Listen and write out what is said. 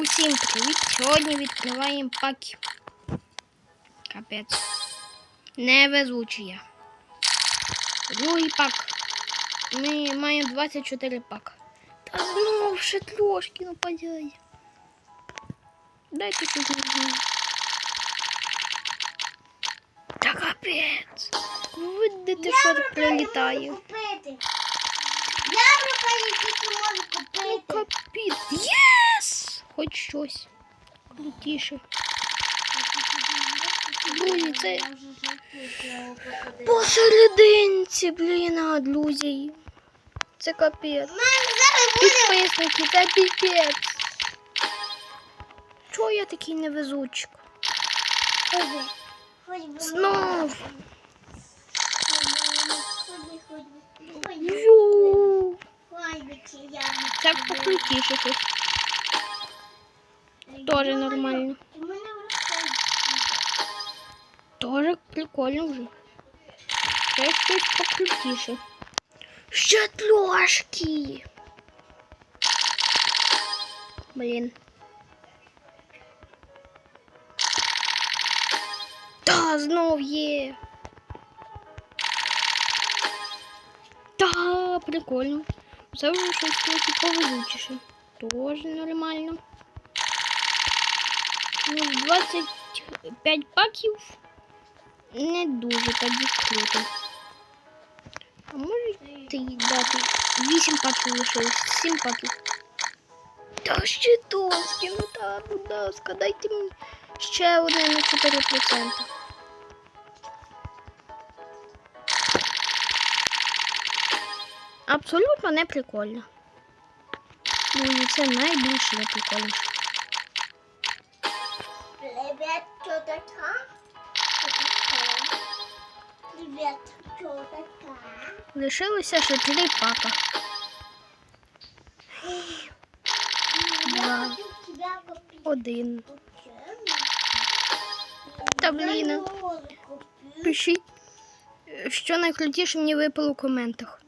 Усім привіт! Сьогодні відкриваємо паки. Капець. Невезучий я. Другий пак. Ми маємо 24 пак. Та знов ще трошки нападає. Дайте тут нажму. Та капець. Видите, що прилітає. Щось. Крутіше. Друзі, це посерединці, блін, а, друзі. Це капець. Підписники, це піпець. Чого я такий невезучик? Знов. Ю. Це покрутіше щось. Тоже нормально. Тоже прикольно вже. Це щось покрутіше. Ще трошки. Блін. Та, знов. Та, прикольно. Це вже щось повезучіше. Тоже нормально. Ну, 25 паків не дуже тоді круто. А можете дати 8 паків лишилось, 7 паків. Та ще доски, ну так, будь ласка, дайте мені ще одне на 4%. Абсолютно не прикольно. Ну, це найбільше не прикольно. Привет, что такое? Лишилося ще 3 пака. Два. Один. Та блін. Пишіть, що найкрутіше мені випало у коментах.